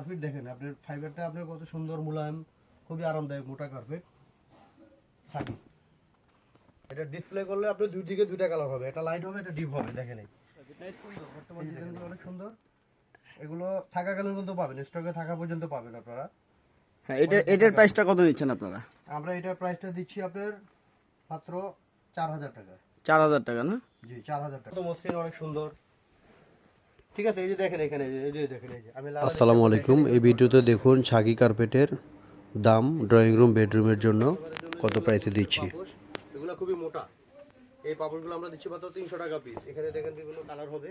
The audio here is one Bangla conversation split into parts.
চার ফিট দেখেন আপনার ফাইবারটা আপনার কত সুন্দর মুলায়ম খুবই আরামদায়ক মোটা কার্পেট থাকি এটা ডিসপ্লে করলে আপনার দুই দিকে দুইটা কালার হবে এটা লাইট হবে এটা ডিপ হবে দেখেন অনেক সুন্দর। এগুলো থাকাকালীন পর্যন্ত পাবেন স্টকে থাকা পর্যন্ত পাবেন আপনারা। হ্যাঁ এটা এটার প্রাইসটা কত নিচ্ছেন আপনারা? আমরা এটার প্রাইসটা দিচ্ছি আপনার মাত্র চার হাজার টাকা। চার হাজার টাকা না? জি চার হাজার টাকা। মসৃণ অনেক সুন্দর। ঠিক আছে এই যে দেখেন এখানে এই যে- দেখেন এই যে আমি আসসালামু আলাইকুম। এই ভিডিওতে দেখুন ছাগি কার্পেটের দাম ড্রয়িং রুম বেডরুমের জন্য কত প্রাইসে দিচ্ছি। এগুলো খুবই মোটা। এই পাপড়গুলো আমরা দিচ্ছি মাত্র তিনশো টাকা পিস এখানে দেখেন বিভিন্ন কালার হবে।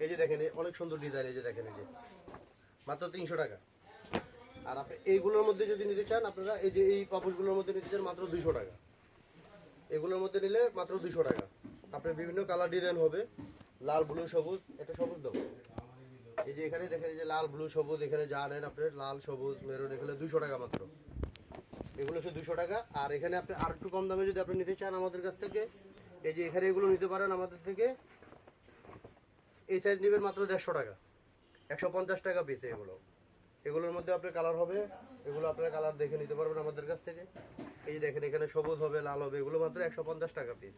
এই যে দেখেন অনেক সুন্দর ডিজাইন এই যে দেখেন এই যে। মাত্র তিনশো টাকা। আর আপনি এইগুলোর মধ্যে যদি নিতে চান আপনারা এই যে এই পাপড়গুলোর মধ্যে নিতে চান মাত্র দুইশো টাকা। এগুলোর মধ্যে নিলে মাত্র দুইশো টাকা। আপনার বিভিন্ন কালার ডিজাইন হবে। লাল ব্লু সবুজ এটা সবুজ দেবো। এই যে এখানে দেখেন যে লাল ব্লু সবুজ, এখানে যা নেন আপনার লাল, সবুজ, মেরুন এখানে দুশো টাকা মাত্র। এগুলো হচ্ছে দুশো টাকা। আর এখানে আপনি আর একটু কম দামে যদি আপনি নিতে চান আমাদের কাছ থেকে, এই যে এখানে এগুলো নিতে পারেন আমাদের থেকে, এই সাইজ নেবেন মাত্র দেড়শো টাকা। একশো পঞ্চাশ টাকা পিস এগুলো। এগুলোর মধ্যে আপনার কালার হবে, এগুলো আপনার কালার দেখে নিতে পারবেন আমাদের কাছ থেকে। এই যে দেখেন, এখানে সবুজ হবে, লাল হবে, এগুলো মাত্র একশো পঞ্চাশ টাকা পিস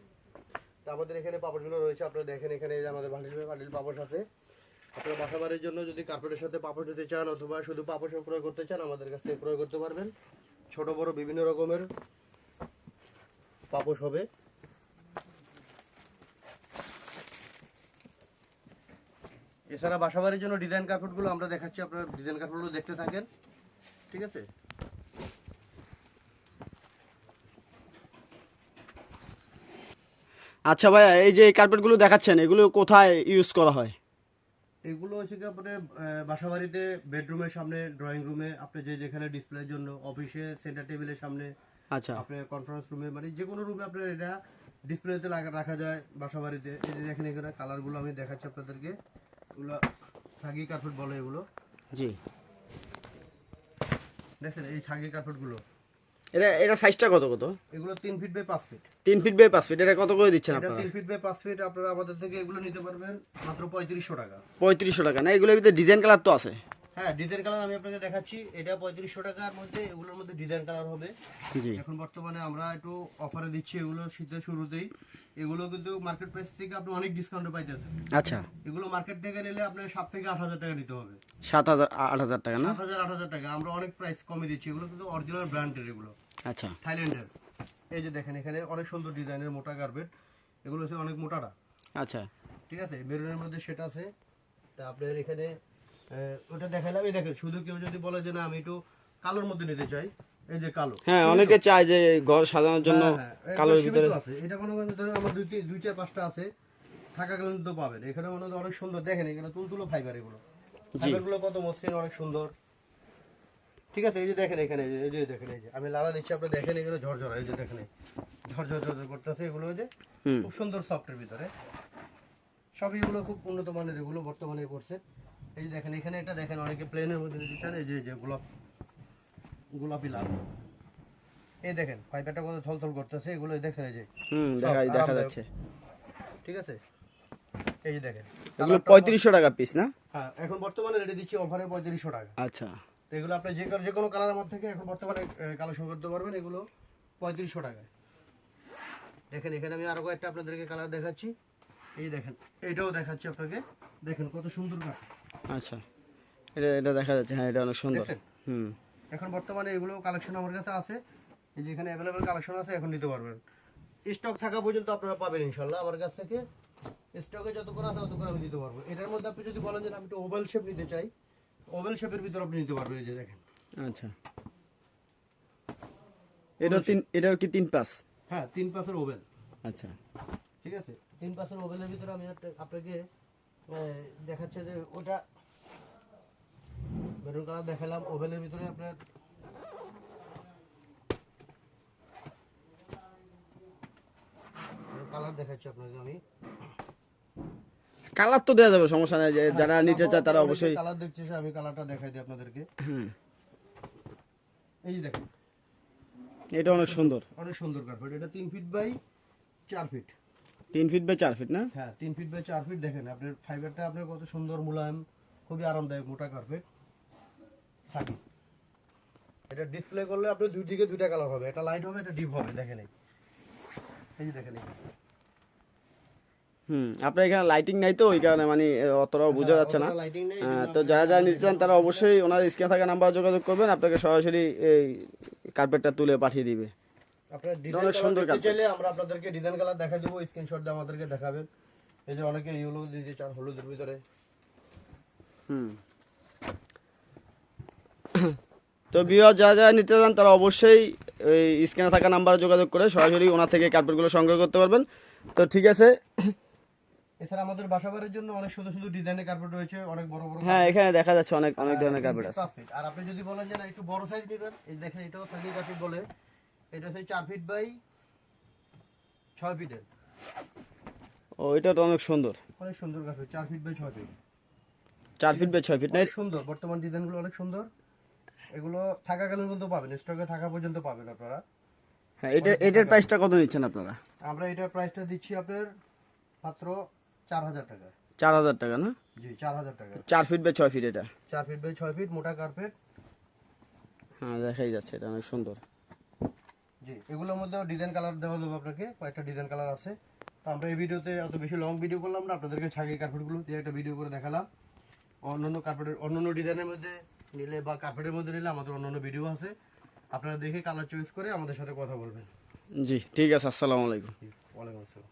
আমাদের এখানে পাপড়গুলো রয়েছে, আপনারা দেখেন এখানে আমাদের বান্ডিল বান্ডিল পাপড় আছে। আপনারা বাসা বাড়ির জন্য যদি কার্পেটের সাথে পাপড় দিতে চান অথবা শুধু পাপড় ক্রয় করতে চান, আমাদের কাছ থেকে ক্রয় করতে পারবেন। ছোট, বড় বিভিন্ন রকমের পাপোশ হবে। এছাড়া বাসাবাড়ির জন্য ডিজাইন কার্পেটগুলো আমরা দেখাচ্ছি, আপনারা ডিজাইন কার্পেটগুলো দেখতে থাকেন। ঠিক আছে? আচ্ছা ভাইয়া এই যে এই কার্পেটগুলো দেখাচ্ছেন এগুলো কোথায় ইউজ করা হয়? এগুলো হচ্ছে কি আপনার বাসা বাড়িতে বেডরুমের সামনে ড্রয়িং রুমে আপনি যে যেখানে ডিসপ্লের জন্য অফিসে সেন্টার টেবিলের সামনে আচ্ছা। আপনার কনফারেন্স রুমে মানে যে কোনো রুমে আপনার এটা ডিসপ্লেতে রাখা যায় বাসা বাড়িতে এই যে দেখেন এখানে কালারগুলো আমি দেখাচ্ছি আপনাদেরকে। এগুলো সাগি কার্পেট বলে এগুলো। জি। দেখেন এই ছাগি কার্পেটগুলো এটা এটা সাইজটা কত কত? এগুলো তিন ফিট বাই পাঁচ ফিট তিন ফিট বাই পাঁচ ফিট এটা কত করে দিচ্ছেন এটা আপনারা? তিন ফিট বাই পাঁচ ফিট আপনারা আমাদের থেকে এগুলো নিতে পারবেন মাত্র পঁয়ত্রিশশো টাকা। পঁয়ত্রিশশো টাকা। না এগুলোর ভিতরে ডিজাইন কালার তো আছে। হ্যাঁ ডিজাইন কালার আমি আপনাকে দেখাচ্ছি। এটা পঁয়ত্রিশশো টাকার মধ্যে এগুলোর মধ্যে ডিজাইন কালার হবে। এখন বর্তমানে আমরা একটু অফারে দিচ্ছি এগুলো শীতের শুরুতেই। এগুলো কিন্তু মার্কেট প্রাইস থেকে আপনি অনেক ডিসকাউন্টে পাইতেছেন। আচ্ছা। এগুলো মার্কেট থেকে নিলে আপনার সাত থেকে আট হাজার টাকা নিতে হবে। সাত হাজার আট হাজার টাকা না? সাত হাজার আট হাজার টাকা। আমরা অনেক প্রাইস কমে দিচ্ছি। এগুলো কিন্তু অরিজিনাল ব্র্যান্ডের এগুলো। আচ্ছা। থাইল্যান্ডের। এই যে দেখেন এখানে অনেক সুন্দর ডিজাইনের মোটা কার্পেট এগুলো হচ্ছে অনেক মোটাটা। আচ্ছা। ঠিক আছে? মেরুনের মধ্যে সেটা আছে। তা আপনার এখানে ওটা দেখালাম। এই দেখেন শুধু কেউ যদি বলে যে না আমি একটু কালোর মধ্যে নিতে চাই এই যে কালো। হ্যাঁ অনেকে চায় যে ঘর সাজানোর জন্য হ্যাঁ, হ্যাঁ, একদম কালোর ভিতরে। আছে। এটা কোনো কোনো ধরুন আমার দুই দুই চার পাঁচটা আছে থাকাকালীন তো পাবেন। এখানে মনে হয় অনেক সুন্দর দেখেন এখানে তুলতুলো ফাইবার এগুলো। ফাইবারগুলো কত মসৃণ অনেক সুন্দর। ঠিক আছে এই যে দেখেন এখানে এই যে- দেখেন এই যে। আমি লালা দিচ্ছি আপনি দেখেন এগুলো ঝরঝরা এই যে দেখেন ঝরঝর ঝরঝর করতেছে এগুলো যে। খুব সুন্দর সফটের ভিতরে। সবই এগুলো খুব উন্নত মানের এগুলো বর্তমানে করছে। এই যে দেখেন এখানে একটা দেখেন অনেকে প্লেনের মধ্যে নিতে চান এই যে যে গোলাপ গোলাপি লাল। এই দেখেন ফাইবারটা কত থলথল করতেছে এগুলো দেখেন এই যে। হুম দেখা দেখা যাচ্ছে। ঠিক আছে? এই যে দেখেন। এগুলো পঁয়ত্রিশশো টাকা পিস না? হ্যাঁ এখন বর্তমানে রেটে দিচ্ছি অফারে পঁয়ত্রিশশো টাকা। আচ্ছা। তো এগুলো আপনি যে যে কোনো কালার আমার থেকে এখন বর্তমানে কালেকশন করতে পারবেন এগুলো পঁয়ত্রিশশো টাকায়। দেখেন এখানে আমি আরও কয়েকটা আপনাদেরকে কালার দেখাচ্ছি। এই দেখেন এটাও দেখাচ্ছি আপনাকে। দেখেন কত সুন্দর কাঠ আচ্ছা। এটা এটা দেখা যাচ্ছে হ্যাঁ এটা অনেক সুন্দর? হুম। এখন বর্তমানে এগুলো কালেকশন আমার কাছে আছে। এই যে এখানে অ্যাভেলেবেল কালেকশন আছে এখন নিতে পারবেন। স্টক থাকা পর্যন্ত আপনারা পাবেন ইনশাল্লাহ আমার কাছ থেকে। স্টকে যতক্ষণ আছে ততক্ষণ আমি দিতে পারব। এটার মধ্যে আপনি যদি বলেন যে আমি একটু ওভেল শেপ নিতে চাই ওভেল শেপের ভিতর আপনি নিতে পারবেন এই যে দেখেন। আচ্ছা। এটাও তিন এটাও কি তিন পাস? হ্যাঁ তিন পাশের ওভেল আচ্ছা। ঠিক আছে? তিন পাশের ওভেলের ভিতরে আমি আপনাকে দেখাচ্ছে যে ওটা মেরুন কালার দেখালাম ওভেলের ভিতরে আপনার কালার দেখাচ্ছি আপনাকে আমি। কালার তো দেওয়া যাবে সমস্যা নাই যে যারা নিতে চায় তারা অবশ্যই কালার দেখছি আমি কালারটা দেখাই দিই আপনাদেরকে। এই দেখেন। এটা অনেক সুন্দর। অনেক সুন্দর কার্পেট এটা তিন ফিট বাই চার ফিট তিন ফিট বাই চার ফিট না? হ্যাঁ তিন ফিট বাই চার ফিট দেখেন আপনার ফাইবারটা আপনার কত সুন্দর মুলায়ম খুবই আরামদায়ক মোটা কার্পেট ছাগি এটা ডিসপ্লে করলে আপনি দুই দিকে দুইটা কালার হবে এটা লাইট হবে এটা ডিপ হবে দেখেন এই। এই যে দেখেন। হুম আপনার এখানে লাইটিং নাই তো ওই কারণে মানে অতটাও বোঝা যাচ্ছে না। হ্যাঁ, তো যারা যারা নিতে চান তারা অবশ্যই ওনার স্ক্রিনে থাকা নাম্বার যোগাযোগ করবেন আপনাকে সরাসরি এই কার্পেটটা তুলে পাঠিয়ে দিবে। আপনার ডিজাইন সুন্দর সুন্দর চাইলে আমরা আপনাদেরকে ডিজাইন কালার দেখা দেবো স্ক্রিনশট দিয়ে আমাদেরকে দেখাবেন। এই যে অনেকে ইউলো দিতে চান হলুদের ভিতরে। হুম। তো বিয়ে যারা যারা নিতে চান তারা অবশ্যই এই স্ক্রিনে থাকা নাম্বারে যোগাযোগ করে সরাসরি ওনার থেকে কার্পেটগুলো সংগ্রহ করতে পারবেন। তো ঠিক আছে। এছাড়া আমাদের বাসাবাড়ির জন্য অনেক সুন্দর সুন্দর ডিজাইনের কার্পেট রয়েছে অনেক বড় বড় হ্যাঁ এখানে দেখা যাচ্ছে অনেক অনেক ধরনের কার্পেট আছে। আর আপনি যদি বলেন যে না একটু বড় সাইজ নেবেন এই দেখেন এটাও সাইজ কার্পেট বলে। এটা হচ্ছে চার ফিট বাই ছয় ফিটের ও এটা তো অনেক সুন্দর। অনেক সুন্দর কার্পেট চার ফিট বাই ছয় ফিট চার ফিট বাই ছয় ফিট না সুন্দর বর্তমান ডিজাইনগুলো অনেক সুন্দর। এগুলো থাকাকালীন পর্যন্ত পাবেন স্টকে থাকা পর্যন্ত পাবেন আপনারা। হ্যাঁ এটা এটার প্রাইসটা কত নিচ্ছেন আপনারা? আমরা এটার প্রাইসটা দিচ্ছি আপনার মাত্র চার হাজার টাকা। চার হাজার টাকা না? জি চার হাজার টাকা। চার ফিট বাই ছয় ফিট এটা। চার ফিট বাই ছয় ফিট মোটা কার্পেট হ্যাঁ দেখাই যাচ্ছে এটা অনেক সুন্দর। জি এগুলোর মধ্যে ডিজাইন কালার দেওয়া যাবে আপনাকে কয়েকটা ডিজাইন কালার আছে। তো আমরা এই ভিডিওতে অত বেশি লং ভিডিও করলাম না আপনাদেরকে ছাগি কার্পেটগুলো দিয়ে একটা ভিডিও করে দেখালাম। অন্যান্য কার্পেটের অন্যান্য ডিজাইনের মধ্যে নিলে বা কার্পেটের মধ্যে নিলে আমাদের অন্যান্য ভিডিও আছে। আপনারা দেখে কালার চয়েস করে আমাদের সাথে কথা বলবেন। জি ঠিক আছে আসসালামু আলাইকুম। ওয়ালাইকুম আসসালাম।